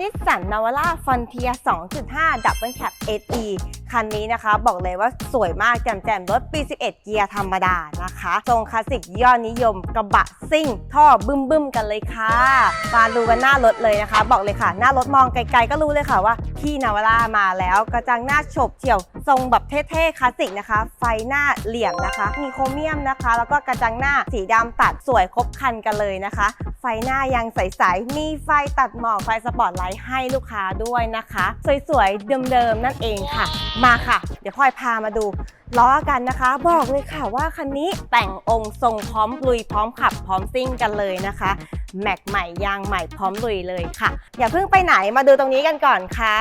นิสสันนาวาร่าฟอนเทีย2.5 ดับเบิลแคป SE คันนี้นะคะ บอกเลยว่าสวยมากแจ่มๆ รถปี 11 เกียร์ธรรมดานะคะ ทรงคลาสสิกยอดนิยมกระบะซิ่ง ท่อบึ้มๆ กันเลยค่ะ มาดูกันหน้ารถเลยนะคะ บอกเลยค่ะ หน้ารถมองไกลๆ ก็รู้เลยค่ะว่าพี่นาวาร่ามาแล้ว กระจังหน้าฉบเฉี่ยว ทรงแบบเท่ๆคลาสสิกนะคะ ไฟหน้าเหลี่ยมนะคะ มีโครเมียมนะคะ แล้วก็กระจังหน้าสีดำตัดสวยครบคันกันเลยนะคะ ไฟหน้ายังใสๆ มีไฟตัดหมอกไฟสปอตไลท์ให้ลูกค้าด้วยนะคะ สวยๆ เดิมๆ นั่นเองค่ะ มาค่ะ เดี๋ยวพลอยพามาดูล้อกันนะคะ บอกเลยค่ะว่าคันนี้แต่งองค์ทรงพร้อมลุยพร้อมขับพร้อมซิ่งกันเลยนะคะ แม็กใหม่ยางใหม่พร้อมลุยเลยค่ะ อย่าเพิ่งไปไหนมาดูตรงนี้กันก่อนค่ะ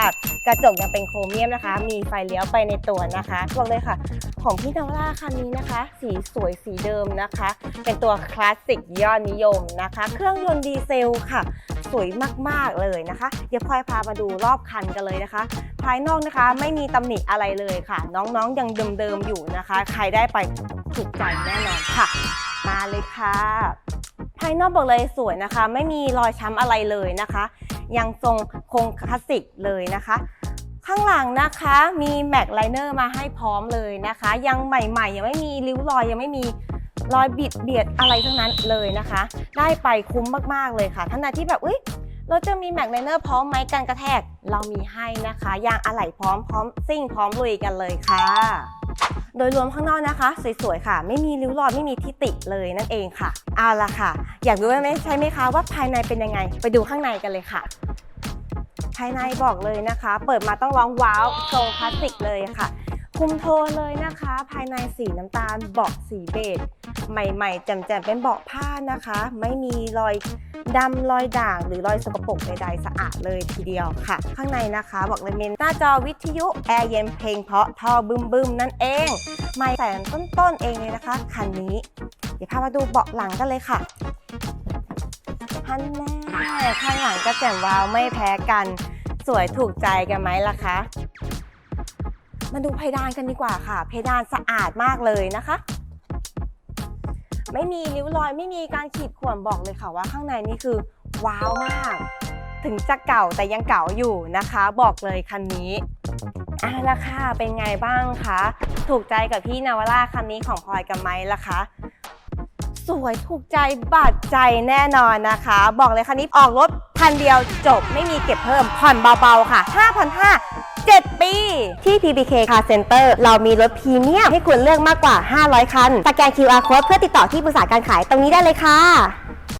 กระจกยังเป็นโครเมียมนะคะ มีไฟเลี้ยวไปในตัวนะคะบอกเลยค่ะ ของพี่นาวร่าคันนี้นะคะ สีสวยสีเดิมนะคะ เป็นตัวคลาสสิกยอดนิยมนะคะ เครื่องยนต์ดีเซลค่ะ สวยมากๆเลยนะคะ เดี๋ยวพลอยพามาดูรอบคันกันเลยนะคะ ภายนอกนะคะไม่มีตำหนิอะไรเลยค่ะ น้องๆยังเดิมๆอยู่นะคะ ใครได้ไปถูกใจแน่นอนค่ะ มาเลยค่ะ ภายนอกบอกเลยสวยนะคะ ไม่มีรอยช้ำอะไรเลยนะคะ ยังทรงคงคลาสสิกเลยนะคะ ข้างหลังนะคะมีแม็กไลเนอร์มาให้พร้อมเลยนะคะ ยังใหม่ๆ ยังไม่มีริ้วรอยยังไม่มีรอยบิดเบียดอะไรทั้งนั้นเลยนะคะ ได้ไปคุ้มมากๆเลยค่ะท่านใดที่แบบอุ้ยเราจะมีแม็กไลเนอร์พร้อมไหมกันกระแทก เรามีให้นะคะยางอะไหล่พร้อมพร้อมซิ่งพร้อมลุยกันเลยค่ะ โดยรวมข้างนอกนะคะ สวยๆค่ะ ไม่มีริ้วรอยไม่มีทิติเลยนั่นเองค่ะ เอาละค่ะ อยากรู้ไหมใช่ไหมคะว่าภายในเป็นยังไง ไปดูข้างในกันเลยค่ะ ภายในบอกเลยนะคะ เปิดมาต้องร้องว้าวทรงคลาสสิกเลยค่ะ คุมโทนเลยนะคะ ภายในสีน้ำตาลเบาะสีเบจใหม่ๆแจ่มๆเป็นเบาะผ้านะคะ ไม่มีรอยดำรอยด่างหรือรอยสกปรกใดๆสะอาดเลยทีเดียวค่ะ ข้างในนะคะบอกเลยเมีหน้าจอวิทยุแอร์เย็นเพลงเพราะท่อบึมๆนั่นเองไม่แสนต้นๆเองเลยนะคะ คันนี้ เดี๋ยวพามาดูเบาะหลังกันเลยค่ะฮันแน่ข้างหลังก็แจ่มวาวไม่แพ้กัน สวยถูกใจกันไหมล่ะคะ มาดูเพดานกันดีกว่าค่ะ เพดานสะอาดมากเลยนะคะ ไม่มีริ้วรอยไม่มีการขีดข่วนบอกเลยค่ะว่าข้างในนี่คือว้าวมาก ถึงจะเก่าแต่ยังเก่าอยู่นะคะ บอกเลยคันนี้อะละค่ะเป็นไงบ้างคะถูกใจกับพี่นาวร่าคันนี้ของพลอยกับไม้ล่ะคะสวยถูกใจบาดใจแน่นอนนะคะ บอกเลยคันนี้ออกรถพันเดียวจบไม่มีเก็บเพิ่มผ่อนเบาๆค่ะ 5,500 7 ปี ที่ PBK Car Center เรามีรถพรีเมียมให้คุณเลือกมากกว่า 500 คัน สแกน QR Code เพื่อติดต่อที่ปรึกษาการขายตรงนี้ได้เลยค่ะ